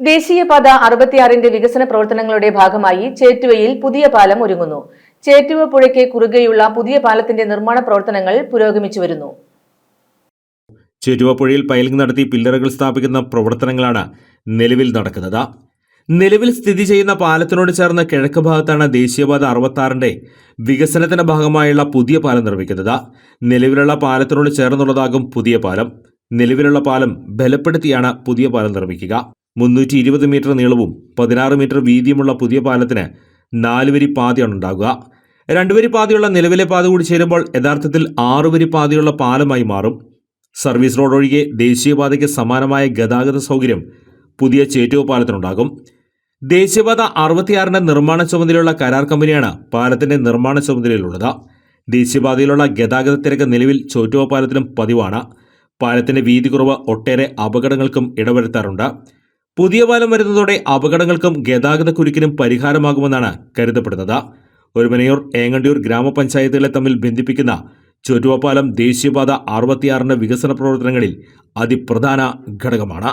ദേശീയപാത അറുപത്തിയാറിന്റെ വികസന പ്രവർത്തനങ്ങളുടെ ഭാഗമായി ചേറ്റുവയിൽ പുതിയ പാലം ഒരുങ്ങുന്നു. ചേറ്റുവ പുഴയ്ക്ക് കുറുകെയുള്ള പുതിയ പാലത്തിന്റെ നിർമ്മാണ പ്രവർത്തനങ്ങൾ പുരോഗമിച്ചു വരുന്നു. ചേറ്റുവപ്പുഴയിൽ പൈലിംഗ് നടത്തി പില്ലറുകൾ സ്ഥാപിക്കുന്ന പ്രവർത്തനങ്ങളാണ് നിലവിൽ നടക്കുന്നത്. നിലവിൽ സ്ഥിതി ചെയ്യുന്ന പാലത്തിനോട് ചേർന്ന കിഴക്ക് ഭാഗത്താണ് ദേശീയപാത അറുപത്താറിന്റെ വികസനത്തിന്റെ ഭാഗമായുള്ള പുതിയ പാലം നിർമ്മിക്കുന്നത്. നിലവിലുള്ള പാലത്തിനോട് ചേർന്നുള്ളതാകും പുതിയ പാലം. നിലവിലുള്ള പാലം ബലപ്പെടുത്തിയാണ് പുതിയ പാലം നിർമ്മിക്കുക. മുന്നൂറ്റി ഇരുപത് മീറ്റർ നീളവും പതിനാറ് മീറ്റർ വീതിയുമുള്ള പുതിയ പാലത്തിന് നാലുവരി പാതയാണ് ഉണ്ടാകുക രണ്ടുവരി പാതയുള്ള നിലവിലെ പാത കൂടി ചേരുമ്പോൾ യഥാർത്ഥത്തിൽ ആറുവരി പാതയുള്ള പാലമായി മാറും. സർവീസ് റോഡ് ഒഴികെ ദേശീയപാതയ്ക്ക് സമാനമായ ഗതാഗത സൗകര്യം പുതിയ ചേറ്റുവ പാലത്തിനുണ്ടാകും. ദേശീയപാത അറുപത്തിയാറിന്റെ നിർമ്മാണ ചുമതലയുള്ള കരാർ കമ്പനിയാണ് പാലത്തിന്റെ നിർമ്മാണ ചുമതലയിലുള്ളത്. ദേശീയപാതയിലുള്ള ഗതാഗത തിരക്ക് നിലവിൽ ചോറ്റുവ പാലത്തിലും പതിവാണ്. പാലത്തിന്റെ വീതി കുറവ് ഒട്ടേറെ അപകടങ്ങൾക്കും ഇടവരുത്താറുണ്ട്. പുതിയ പാലം വരുന്നതോടെ അപകടങ്ങൾക്കും ഗതാഗത കുരുക്കിനും പരിഹാരമാകുമെന്നാണ് കരുതപ്പെടുന്നത്. ഒരുമനയൂർ ഏങ്ങണ്ടിയൂർ ഗ്രാമപഞ്ചായത്തുകളെ തമ്മിൽ ബന്ധിപ്പിക്കുന്ന ചുറ്റുവപ്പാലം ദേശീയപാത അറുപത്തിയാറിന്റെ വികസന പ്രവർത്തനങ്ങളിൽ അതിപ്രധാന ഘടകമാണ്.